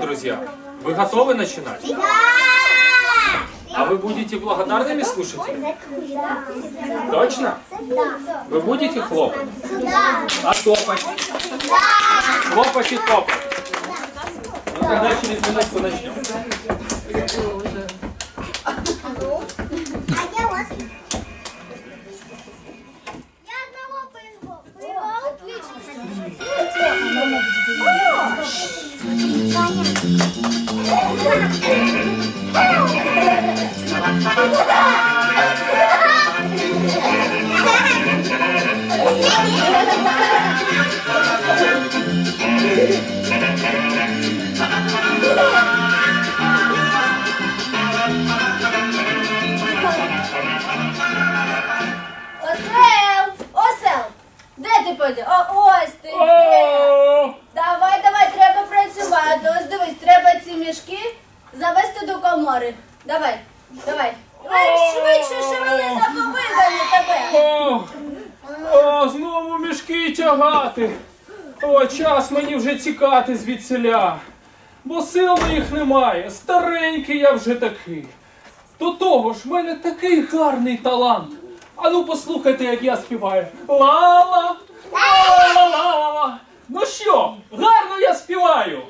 Друзья, вы готовы начинать? А вы будете благодарными слушателями? Точно? Вы будете хлопать? А топать? Хлопать и топать. Ну тогда через минутку начнем. Тікати звідсиля. Бо сил моїх немає. Старенький я вже такий. До того ж, в мене такий гарний талант. А ну послухайте, як я співаю. Ла-ла, ла-ла-ла-ла. Ну що, гарно я співаю?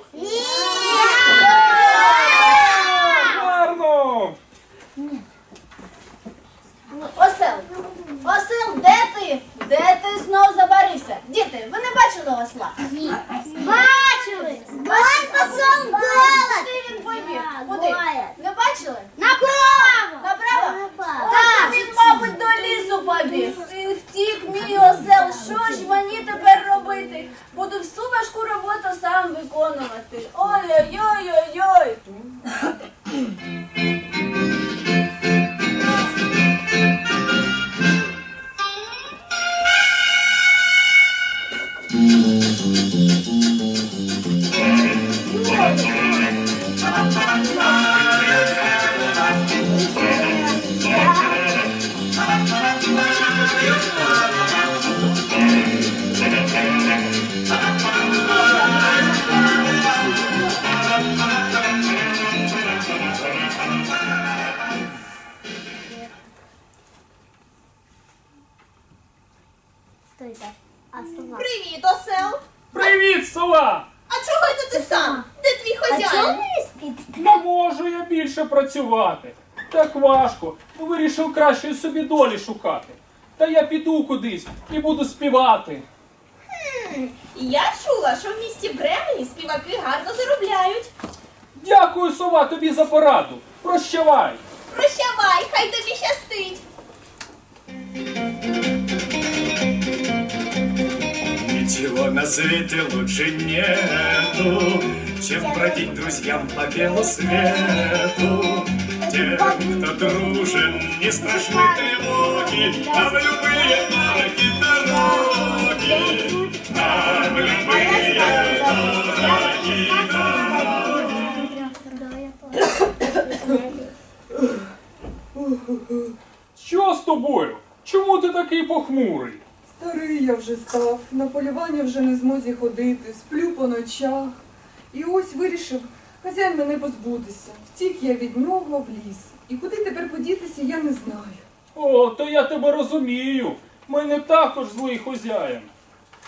Гарно! Осел! Осел, де ти? Де ти знов забарився? Діти, ви не бачили осла? Бачили. Вон посол Привіт, осел! Привіт, сова! А чого це ти сам? Де твій А хазяїн? Не можу я більше працювати. Так важко. Ну, Вирішив кращої собі долі шукати. Та я піду кудись і буду співати. Я чула, що в місті Бремені співаки гарно заробляють. Дякую, сова, тобі за пораду. Прощавай. Прощавай, хай тобі щастить. На свете лучше нету, чем бродить друзьям по белу свету. Тем, кто дружен, не страшны тревоги, а любые дороги дороги, а любые дороги Що з тобою? Чому ти такий похмурий? Старий я вже став, на полювання вже не змозі ходити, сплю по ночах. І ось вирішив хазяїн мене позбутися. Втік я від нього в ліс. І куди тепер подітися, я не знаю. О, то я тебе розумію. Мене також злий хозяїн.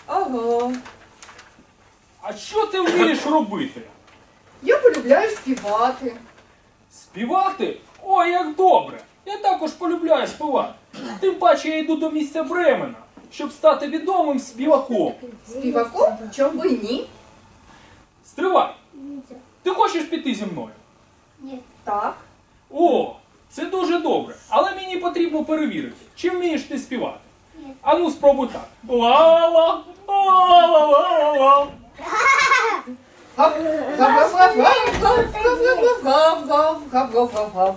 Ага. А що ти вмієш робити? Я полюбляю співати. Співати? О, як добре! Я також полюбляю співати. Тим паче я йду до місця Бремена, щоб стати відомим співаком. Співаком? Чом би ні? Стривай! Ти хочеш піти зі мною? Так. О, це дуже добре. Але мені потрібно перевірити, чи вмієш ти співати. Ану, спробуй так. Ла-ла, ла-ла-ла-ла-ла. Гав, гав, гав, гав, гав, гав, гав, гав, гав, гав, гав, гав.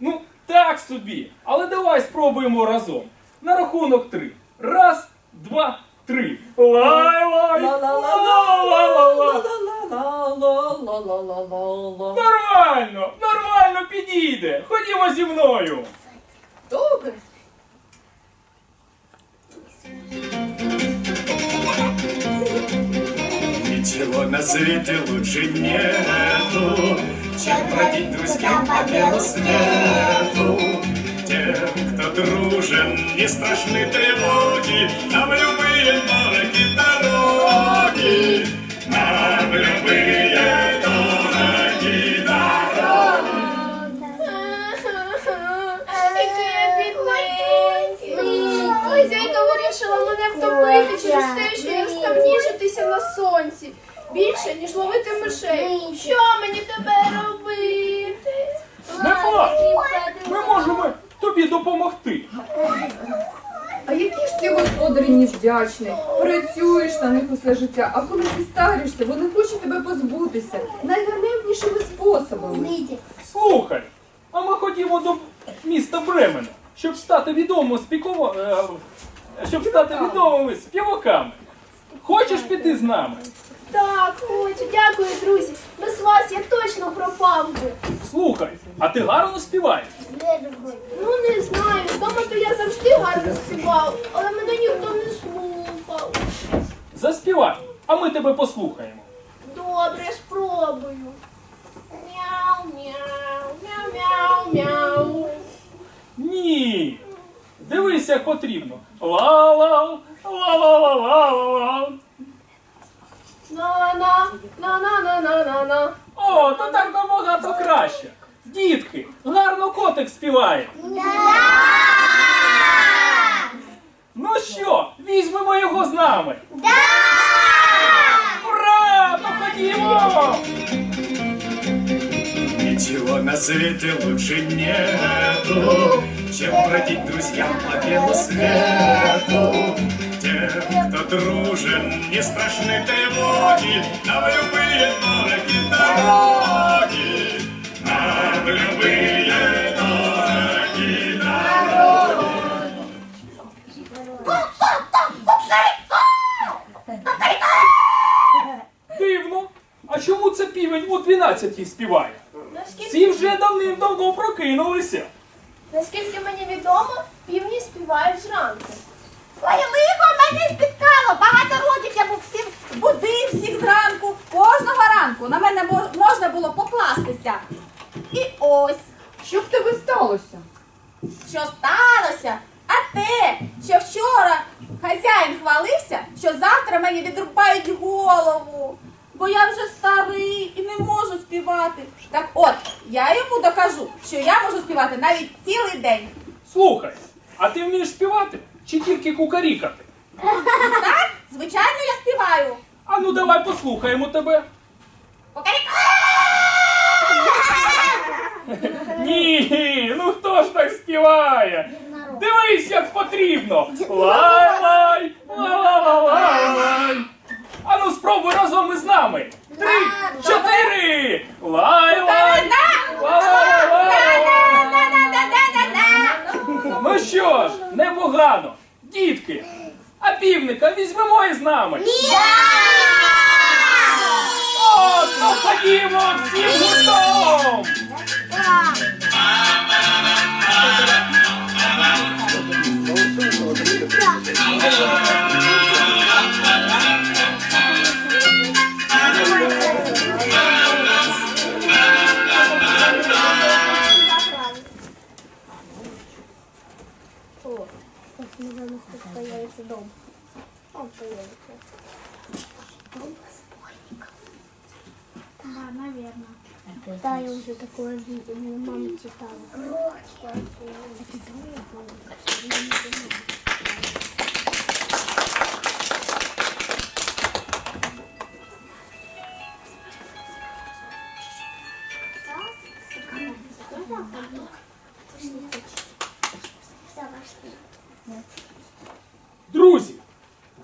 Ну, так собі. Але давай спробуємо разом. На рахунок три. Раз, два, три. Лай-лай. Ла-ла-ла-ла-ла. Ла-ла-ла-ла-ла-ла-ла-ла. Нормально, нормально підійде. Ходімо зі мною. Добре. Ничего на свете лучше нету, чем бродить друзьям по белу свету. Тем, кто дружен, не страшны тревоги, нам любые дороги дороги, нам любые дороги Який я бідненький. Хазяйка вирішила мене втопити через те, що я став ніжитися на сонці. Більше, ніж ловити мишей. Що мені тепер робити? Не плач! Ми можемо тобі допомогти. А які ж ці господарі невдячні? Працюєш на них усе життя, а коли ти старишся, вони хочуть тебе позбутися найганебнішими способами. Слухай, а ми ходімо до міста Бремена, щоб стати відомими спікова... е, щоб стати відомими співаками. Хочеш піти з нами? Так, хочу, дякую, друзі. Без вас я точно пропав би. Слухай, а ти гарно співаєш? Ну не знаю, вдома то я завжди гарно співав, але мене ніхто не слухав. Заспівай, а ми тебе послухаємо. Добре, спробую. Мяу, мяу, мяу, мяу, мяу. Ні. Дивись, як потрібно. Ла-ла, ла-ла-ла-ла-ла. На-на, на-на-на-на-на-на. О, то так набагато краще. Дітки, гарно котик співає. Ну що, візьмемо його з нами. Ура! То ходімо! Ничего на свете лучше нету, чем бродить друзьям по белу свету. Тем, кто дружен, не страшны тревоги, нам любые дороги дороги, нам любые дороги дороги. Дивно. А чому це півень у 12-й співає? Наскільки, Всі вже давним-давно прокинулися. наскільки мені відомо, півні співають зранку. Ой, лихо мене спіткало. Багато років я був всіх будив всіх зранку. Кожного ранку на мене можна було покластися. І ось, Що в тебе сталося? що сталося. А те, що вчора хазяїн хвалився, що завтра мені відрубають голову. Бо я вже старий і не можу співати. Так от, я йому докажу, що я можу співати навіть цілий день. Слухай, а ти вмієш співати чи тільки кукарікати? Так, звичайно, я співаю. А ну давай послухаємо тебе. Ні, ну хто ж так співає? Дивись, як потрібно. Лай-лай, ла-ла-ла-лай. А ну спробуй разом із нами. Три, чотири. Лай-лай. Непогано. Дітки, а півника візьмемо із нами. От, ну ходімо всім гуртом. Появится такое видела. Мне мама читала. Друзі,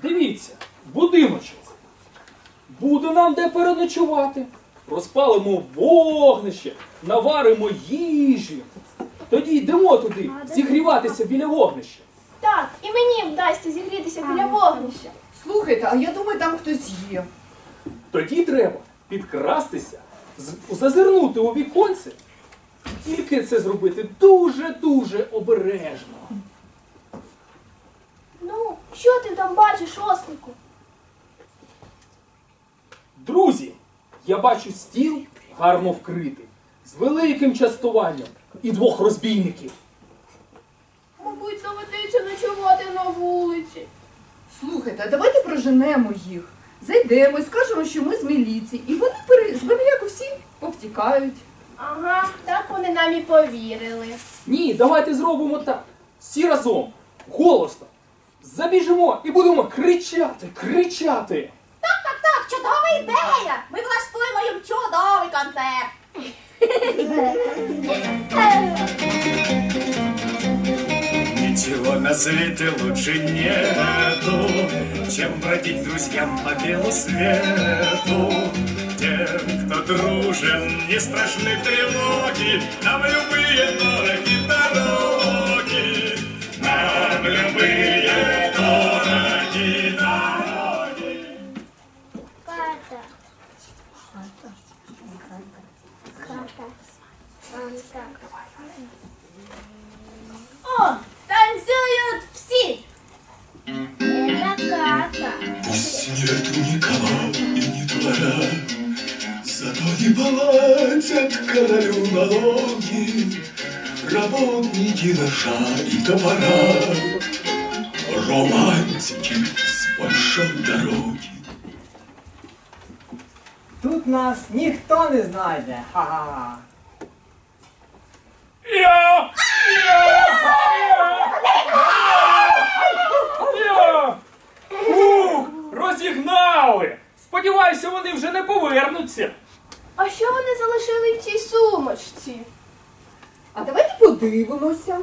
дивіться, будиночок. Буде нам де переночувати. Розпалимо вогнище, наваримо їжі. Тоді йдемо туди зігріватися біля вогнища. Так, і мені вдасться зігрітися біля вогнища. Слухайте, а я думаю, там хтось є. Тоді треба підкрастися, з- зазирнути у віконце. Тільки це зробити дуже-дуже обережно. Ну, що ти там бачиш, ослику? Друзі, я бачу стіл гарно вкритий, з великим частуванням і двох розбійників. Мабуть, доведеться ночувати на вулиці. Слухайте, а давайте проженемо їх. Зайдемо і скажемо, що ми з міліції, і вони пере... переляку всі повтікають. Ага, так вони нам і повірили. Ні, давайте зробимо так. Всі разом, голосно, забіжимо і будемо кричати, кричати. Так, так, так, чудова ідея! Ми влаштуємо їм чудовий концерт. Ничего на свете лучше нету, чем бродить друзьям по белу свету. Тем, кто дружен, не страшны тревоги, нам любые дороги дороги. Нам любые О, танцюють всі! Это хата. Нету никого и ни двора, Зато не полатят королю налоги Работники ножа и топора Романтики с большой дороги Тут нас ніхто не знайде. Ха-ха. Я! Я! Я! Ух, розігнали! Сподіваюся, вони вже не повернуться. А що вони залишили в цій сумочці? А давайте подивимося.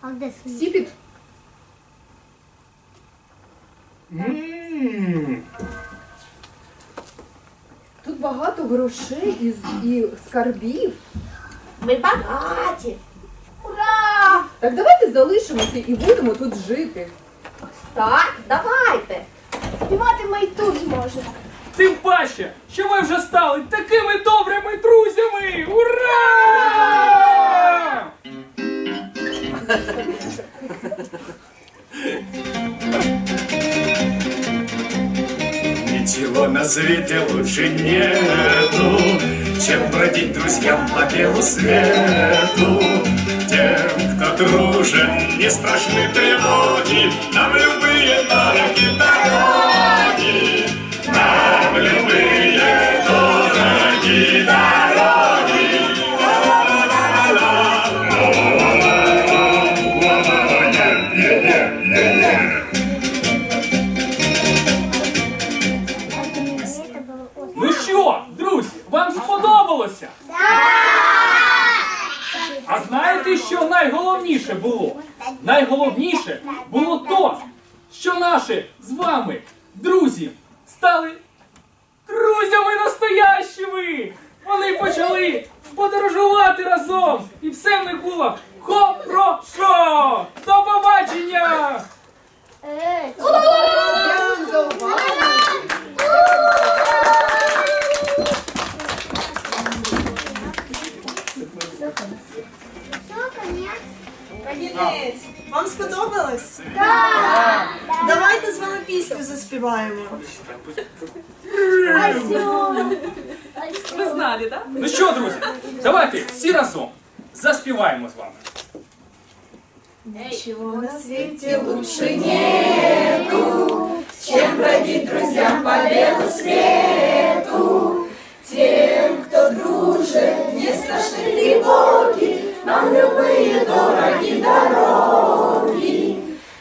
А где Всі під М. тут багато грошей і, і скарбів. Ми багаті. Ура! Так давайте залишимося і будемо тут жити. Так, давайте. Співати ми й тут зможемо. Тим паче, що ми вже стали такими добрими друзями! Ура! Ничего на свете лучше нету, чем бродить друзьям по белу свету. Тем, кто дружен, не страшны тревоги, нам любые дороги дороги. з вами. Ничего на свете лучше нету, Чем бродить друзьям по белу свету. Тем, кто дружит, не страшны тревоги, Нам любые дороги дороги.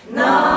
Нам